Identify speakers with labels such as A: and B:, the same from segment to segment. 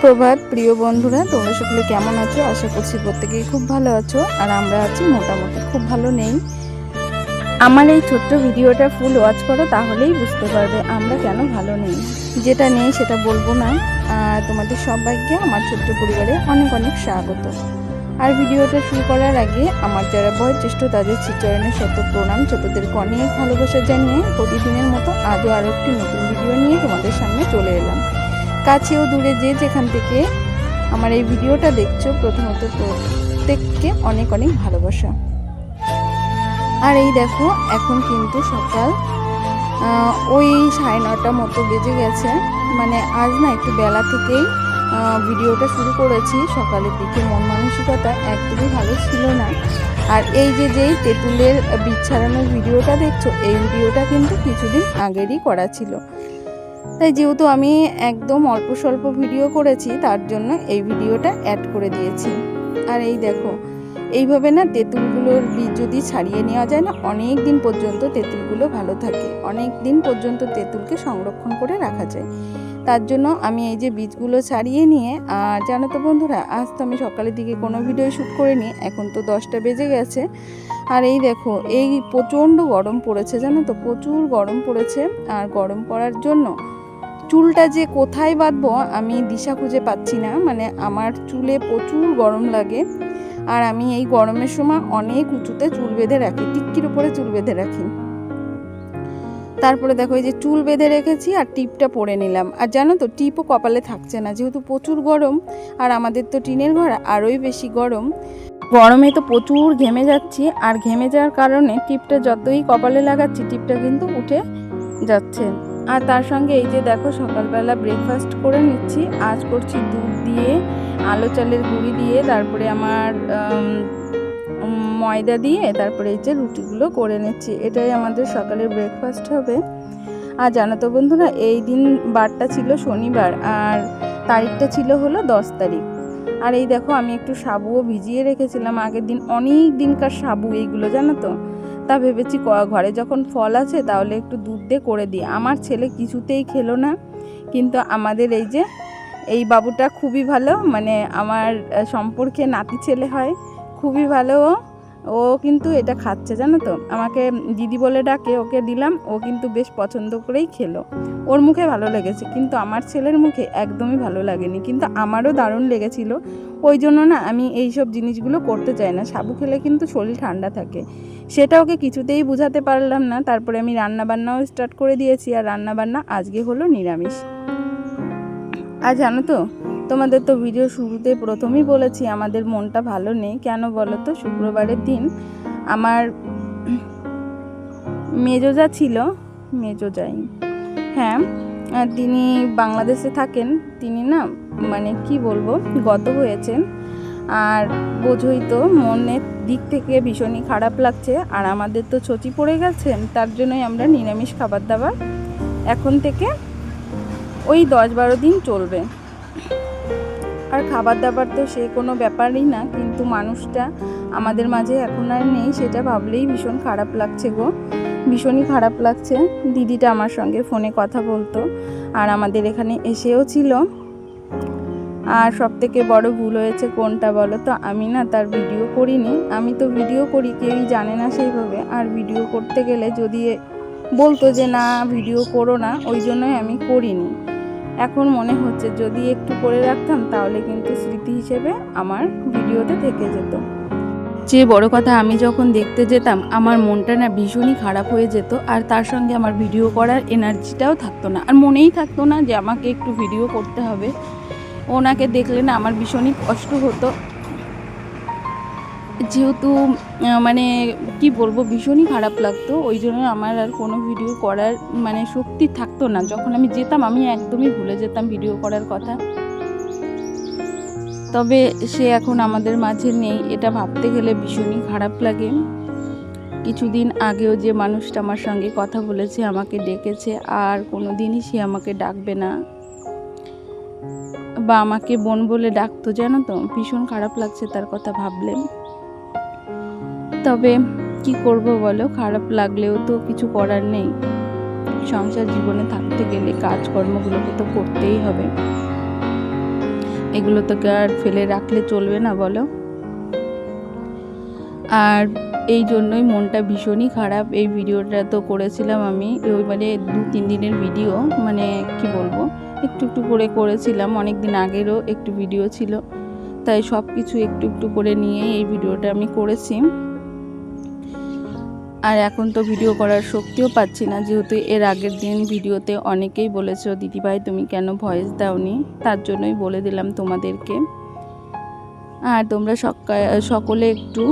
A: সুপ্রভাত, প্রিয় বন্ধুরা, তোমরা সকলে কেমন আছো? আশা করছি প্রত্যেকেই খুব ভালো আছো, আর আমরা আছি মোটামুটি খুব ভালো নেই। আমার এই ছোট্ট ভিডিওটা ফুল ওয়াচ করো, তাহলেই বুঝতে পারবে আমরা কেন ভালো নেই। যেটা নেই, সেটা বলব না। তোমাদের সবাইকে আমার ছোট্ট পরিবারে অনেক অনেক স্বাগত। আর ভিডিওটা শুরু করার আগে, আমার যারা বয়োজ্যেষ্ঠ, তাদের শ্রীচরণের শত প্রণাম, ছোটদেরকে অনেক ভালোবাসা জানিয়ে প্রতিদিনের মতো আজও আরও একটি নতুন ভিডিও নিয়ে তোমাদের সামনে চলে এলাম। কাছেও দূরে যে যেখান থেকে আমার এই ভিডিওটা দেখছ, প্রথমত প্রত্যেককে অনেক অনেক ভালোবাসা। আর এই দেখো, এখন কিন্তু সকাল ওই সাড়ে নটা মতো বেজে গেছে। মানে আজ না একটু বেলা থেকেই ভিডিওটা শুরু করেছি। সকালের দিকে মন মানসিকতা একদমই ভালো ছিল না। আর এই যে যেই তেঁতুলের বীজ ভিডিওটা দেখছ, এই ভিডিওটা কিন্তু কিছুদিন আগেরই করা ছিল। তাই যেহেতু আমি একদম অল্প স্বল্প ভিডিও করেছি, তার জন্য এই ভিডিওটা অ্যাড করে দিয়েছি। আর এই দেখো, এইভাবে না তেঁতুলগুলোর বীজ যদি ছাড়িয়ে নেওয়া যায় না, অনেক দিন পর্যন্ত তেঁতুলগুলো ভালো থাকে। অনেক দিন পর্যন্ত তেঁতুলকে সংরক্ষণ করে রাখা যায়। তার জন্য আমি এই যে বীজগুলো ছাড়িয়ে নিয়ে, আর জানো তো বন্ধুরা, আজ তো আমি সকালের দিকে কোনো ভিডিও শ্যুট করিনি, এখন তো দশটা বেজে গেছে। আর এই দেখো, এই প্রচণ্ড গরম পড়েছে, জানো তো, প্রচুর গরম পড়েছে। আর গরম পড়ার জন্য চুলটা যে কোথায় বাঁধবো আমি দিশা খুঁজে পাচ্ছি না মানে আমার চুলে প্রচুর গরম লাগে। আর আমি এই গরমের সময় অনেক উঁচুতে চুল বেঁধে রাখি, টিক্কির উপরে চুল বেঁধে রাখি। তারপরে দেখো এই যে চুল বেঁধে রেখেছি আর টিপটা পরে নিলাম। আর জানো তো, টিপও কপালে থাকছে না। যেহেতু প্রচুর গরম, আর আমাদের তো টিনের ঘর আরোই বেশি গরম। গরমে তো প্রচুর ঘেমে যাচ্ছি, আর ঘেমে যাওয়ার কারণে টিপটা যতই কপালে লাগাচ্ছি, টিপটা কিন্তু উঠে যাচ্ছে। আর তার সঙ্গে এই যে দেখো, সকালবেলা ব্রেকফাস্ট করে নিচ্ছি। আজ করছি দুধ দিয়ে, আলো চালের গুঁড়ি দিয়ে, তারপরে আমার ময়দা দিয়ে তারপরে এই যে রুটিগুলো করে নিচ্ছি। এটাই আমাদের সকালের ব্রেকফাস্ট হবে। আর জানো তো বন্ধুরা, এই দিন বারটা ছিল শনিবার আর তারিখটা ছিল হলো দশ তারিখ। আর এই দেখো, আমি একটু সাবুও ভিজিয়ে রেখেছিলাম। আগের দিন অনেক দিনকার সাবু এইগুলো, জানো তো? তা ভেবেছি ঘরে যখন ফল আছে তাহলে একটু দুধ দিয়ে করে দিই। আমার ছেলে কিছুতেই খেলো না, কিন্তু আমাদের এই যে, এই বাবুটা খুবই ভালো। মানে আমার সম্পর্কে নাতি ছেলে হয়, খুবই ভালো ও কিন্তু এটা খাচ্ছে, জানো তো? আমাকে দিদি বলে ডাকে, ওকে দিলাম, ও কিন্তু বেশ পছন্দ করেই খেলো। ওর মুখে ভালো লেগেছে, কিন্তু আমার ছেলের মুখে একদমই ভালো লাগেনি, কিন্তু আমারও দারুণ লেগেছিল। ওই জন্য না, আমি এই সব জিনিসগুলো করতে চাই না। সাবু খেলে কিন্তু শরীর ঠান্ডা থাকে। সেটা ওকে কিছুতেই বোঝাতে পারলাম না। তারপরে আমি রান্নাবান্নাও স্টার্ট করে দিয়েছি, আর রান্নাবান্না আজকে হলো নিরামিষ। আর জানো তো তোমাদের তো ভিডিও শুরুতে প্রথমেই বলেছি, আমাদের মনটা ভালো নেই। কেন বলো তো? শুক্রবারের দিন আমার মেজোজা ছিল মেজোজাই হ্যাঁ তিনি বাংলাদেশে থাকেন। তিনি না মানে কি বলব, গত হয়েছেন। আর বোঝই তো মনের দিক থেকে ভীষণই খারাপ লাগছে। আর আমাদের তো ছচি পড়ে গেছে, তার জন্যই আমরা নিরামিষ খাবার দাবার এখন থেকে ওই দশ বারো দিন চলবে। আর খাবার দাবার তো সে কোনো ব্যাপারই না, কিন্তু মানুষটা আমাদের মাঝে এখন আর নেই, সেটা ভাবলেই ভীষণ খারাপ লাগছে গো। ভীষণই খারাপ লাগছে। দিদিটা আমার সঙ্গে ফোনে কথা বলতো, আর আমাদের এখানে এসেও ছিল। আর সব থেকে বড় ভুল হয়েছে কোনটা বলো তো? আমি না তার ভিডিও করিনি। আমি তো ভিডিও করি, কেউই জানে না সেইভাবে। আর ভিডিও করতে গেলে যদি বলতো যে, না, ভিডিও করো না, ওই জন্যই আমি করিনি। এখন মনে হচ্ছে যদি একটু করে রাখতাম, তাহলে কিন্তু স্মৃতি হিসেবে আমার ভিডিওতে থেকে যেত। যে বড় কথা আমি যখন দেখতে যেতাম, আমার মনটা না ভীষণই খারাপ হয়ে যেত আর তার সঙ্গে আমার ভিডিও করার এনার্জিটাও থাকতো না। আর মনেই থাকতো না যে আমাকে একটু ভিডিও করতে হবে। ওনাকে দেখলে না আমার ভীষণই কষ্ট হতো। যেহেতু মানে কি বলব, ভীষণই খারাপ লাগতো। ওই জন্য আমার আর কোনো ভিডিও করার মানে শক্তি থাকতো না। যখন আমি যেতাম, আমি একদমই ভুলে যেতাম ভিডিও করার কথা। তবে সে এখন আমাদের মাঝে নেই। এটা ভাবতে গেলে ভীষণই খারাপ লাগে। কিছুদিন আগেও যে মানুষটা আমার সঙ্গে কথা বলেছে, আমাকে ডেকেছে, আর কোনো দিনই সে আমাকে ডাকবে না। বা আমাকে বোন বলে ডাকতো, জানো তো? ভীষণ খারাপ লাগছে তার কথা ভাবলে। তবে কি করব বলো? খারাপ লাগলেও তো কিছু করার নেই। সংসার জীবনে থাকতে গেলে কাজকর্মগুলোকে তো করতেই হবে। এগুলো তোকে আর ফেলে রাখলে চলবে না বলো? আর এই জন্যই মনটা ভীষণই খারাপ। এই ভিডিওটা তো করেছিলাম আমি। ওই মানে দু, তিন দিনের ভিডিও। মানে কি বলব? একটু একটু করে করেছিলাম। অনেক দিন আগেরও একটু ভিডিও ছিল। তাই সব কিছু একটু একটু করে নিয়ে এই ভিডিওটা আমি করেছি। আর এখন তো ভিডিও করার শক্তিও পাচ্ছি না, যেহেতু এর আগের দিন ভিডিওতে অনেকেই বলেছ, দিদিভাই, তুমি কেন ভয়েস দাওনি? তার জন্যই বলে দিলাম তোমাদেরকে। আর তোমরা সকলে একটু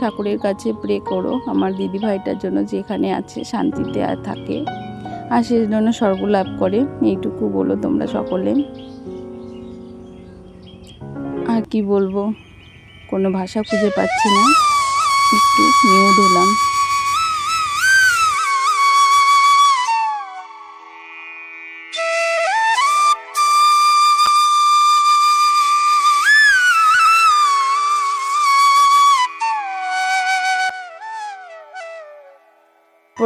A: ঠাকুরের কাছে প্রে করো, আমার দিদিভাইটার জন্য যেখানে আছে, শান্তিতে আর থাকে। আর সেই জন্য স্বর্গ লাভ করে, এইটুকু বলো তোমরা সকলে। আর কি বলব, কোনো ভাষা খুঁজে পাচ্ছি না, একটু মিউড হলাম।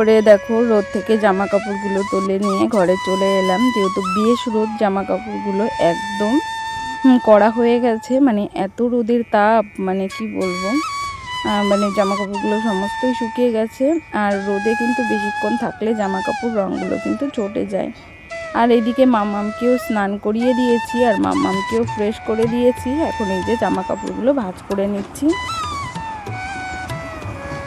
A: পরে দেখো, রোদ থেকে জামা কাপড়গুলো তুলে নিয়ে ঘরে চলে এলাম। যেহেতু বেশ রোদ জামা কাপড়গুলো একদম কড়া হয়ে গেছে। মানে এত রোদের তাপ মানে কি বলব? মানে জামা কাপড়গুলো সমস্তই শুকিয়ে গেছে। আর রোদে কিন্তু বেশিক্ষণ থাকলে জামা কাপড় রঙগুলো কিন্তু চটে যায়। আর এদিকে মামামকেও স্নান করিয়ে দিয়েছি, আর মামামকেও ফ্রেশ করে দিয়েছি। এখন এই যে জামা কাপড়গুলো ভাজ করে নিচ্ছি।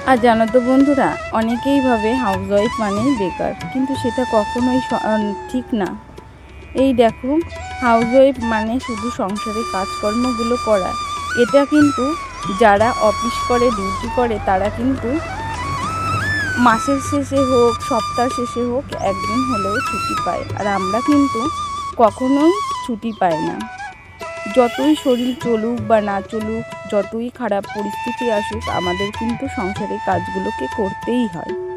A: আর জানো তো বন্ধুরা, অনেকেই ভাবে হাউস ওয়াইফ মানেই বেকার, কিন্তু সেটা কখনোই ঠিক না। এই দেখো হাউস ওয়াইফ মানে শুধু সংসারে কাজকর্মগুলো করা। এটা কিন্তু যারা অফিস করে ডিউটি করে, তারা কিন্তু মাসের শেষে হোক, সপ্তাহ শেষে হোক, একদিন হলেও ছুটি পায়। আর আমরা কিন্তু কখনোই ছুটি পাই না। যতই শরীর চলুক বা না চলুক, যতই খারাপ পরিস্থিতি আসুক, আমাদের কিন্তু সংসারের কাজগুলোকে করতেই হয়।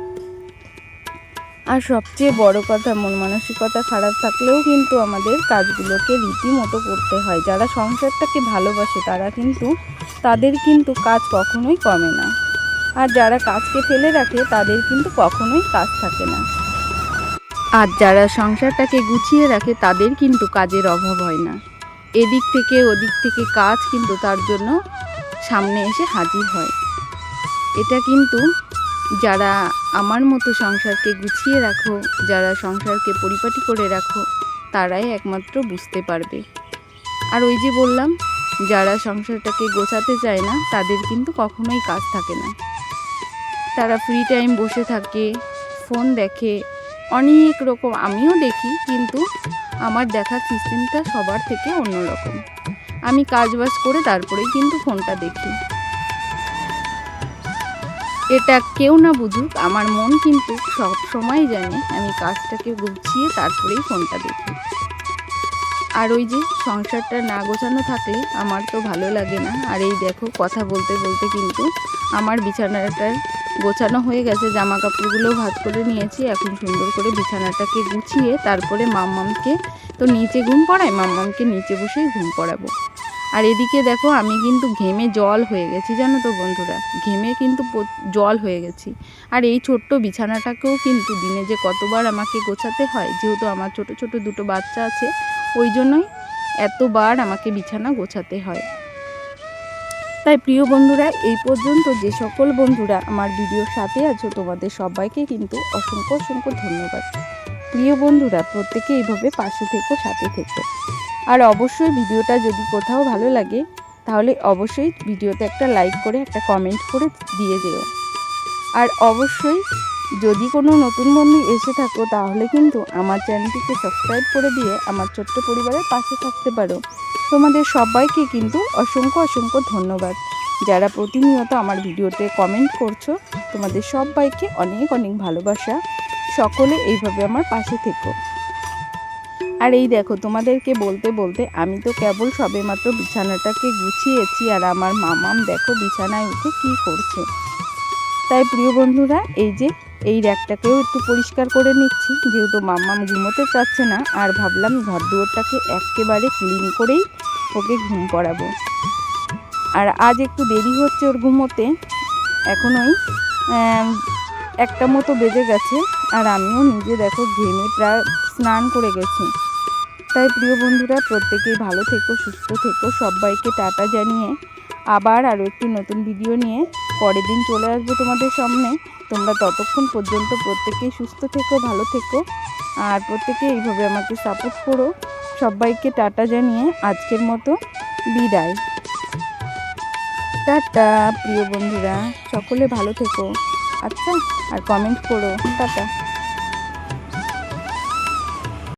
A: আর সবচেয়ে বড় কথা, মন মানসিকতা খারাপ থাকলেও কিন্তু আমাদের কাজগুলোকে রীতিমতো করতে হয়। যারা সংসারটাকে ভালোবাসে, তারা কিন্তু, তাদের কিন্তু কাজ কখনোই কমে না। আর যারা কাজকে ফেলে রাখে, তাদের কিন্তু কখনোই কাজ থাকে না। আর যারা সংসারটাকে গুছিয়ে রাখে, তাদের কিন্তু কাজের অভাব হয় না। এদিক থেকে ওদিক থেকে কাজ কিন্তু তার জন্য সামনে এসে হাজির হয়। এটা কিন্তু যারা আমার মতো সংসারকে গুছিয়ে রাখো, যারা সংসারকে পরিপাটি করে রাখো, তারাই একমাত্র বুঝতে পারবে। আর ওই যে বললাম, যারা সংসারটাকে গোছাতে চায় না, তাদের কিন্তু কখনোই কাজ থাকে না। তারা ফ্রি টাইম বসে থাকে ফোন দেখে, অনেক রকম আমিও দেখি, কিন্তু আমার দেখার সিস্টেমটা সবার থেকে অন্যরকম। আমি কাজ বাজ করে তারপরেই কিন্তু ফোনটা দেখি। এটা কেউ না বুঝুক, আমার মন কিন্তু সব সময় জানে আমি কাজটাকে গুছিয়ে তারপরেই ফোনটা দেখি। আর ওই যে সংসারটা না গোছানো থাকলে আমার তো ভালো লাগে না। আর এই দেখো কথা বলতে বলতে কিন্তু আমার বিছানাটার গোছানো হয়ে গেছে জামা কাপড়গুলো ভাত করে নিয়েছি। এখন সুন্দর করে বিছানাটাকে গুছিয়ে তারপরে মাম্মামকে তো নিচে ঘুম পড়াই মাম্মামকে নিচে বসেই ঘুম পড়াবো। আর এদিকে দেখো, আমি কিন্তু ঘেমে জল হয়ে গেছি, জানো তো বন্ধুরা? ঘেমে কিন্তু জল হয়ে গেছি। আর এই ছোট্ট বিছানাটাকেও কিন্তু দিনে যে কতবার আমাকে গোছাতে হয়, যেহেতু আমার ছোট ছোট দুটো বাচ্চা আছে, ওই জন্যই এতবার আমাকে বিছানা গোছাতে হয়। তাই প্রিয় বন্ধুরা, এই পর্যন্ত যে সকল বন্ধুরা আমার ভিডিওর সাথে আছো, তোমাদের সবাইকে কিন্তু অসংখ্য অসংখ্য ধন্যবাদ। প্রিয় বন্ধুরা, প্রত্যেকে এইভাবে পাশে থেকো, সাথে থেকো। আর অবশ্যই ভিডিওটা যদি কোথাও ভালো লাগে, তাহলে অবশ্যই ভিডিওতে একটা লাইক করে, একটা কমেন্ট করে দিয়ে যেও। আর অবশ্যই যদি কোনো নতুন বন্ধু এসে থাকো, তাহলে কিন্তু আমার চ্যানেলটিকে সাবস্ক্রাইব করে দিয়ে আমার ছোট্ট পরিবারের পাশে থাকতে পারো। তোমাদের সবাইকে কিন্তু অসংখ্য অসংখ্য ধন্যবাদ। যারা প্রতিনিয়ত আমার ভিডিওতে কমেন্ট করছ, তোমাদের সবাইকে অনেক অনেক ভালোবাসা। সকলে এইভাবে আমার পাশে থেকো। আর এই দেখো, তোমাদেরকে বলতে বলতে আমি তো কেবল সবে মাত্র বিছানাটাকে গুছিয়েছি আর আমার মামাম দেখো বিছানায় উঠে কি করছে। তাই প্রিয় বন্ধুরা, এই যে এই র্যাকটাকেও একটু পরিষ্কার করে নিচ্ছি, যেহেতু মাম্মাম ঘুমোতে চাচ্ছে না, আর ভাবলাম ঘর দুয়ারটাকে একেবারে ক্লিন করেই ওকে ঘুম পড়াবো আর আজ একটু দেরি হচ্ছে ওর ঘুমোতে, এখন ওই একটা মতো বেজে গেছে, আর আমিও নিজে দেখো ঘেমে প্রায় স্নান করে গেছি। তাই প্রিয় বন্ধুরা, প্রত্যেকেই ভালো থেকো, সুস্থ থেকো, সবাইকে টাটা জানিয়ে আবার আরও একটি নতুন ভিডিও নিয়ে পরের দিন চলে আসব তোমাদের সামনে। তোমরা ততক্ষণ পর্যন্ত প্রত্যেকেই সুস্থ থেকো, ভালো থেকো। আর প্রত্যেকে এইভাবে আমাকে সাপোর্ট করো। সবাইকে টাটা জানিয়ে আজকের মতো বিদায়। টাটা, প্রিয় বন্ধুরা। সকলে ভালো থেকো। আচ্ছা আর কমেন্ট করো। টাটা।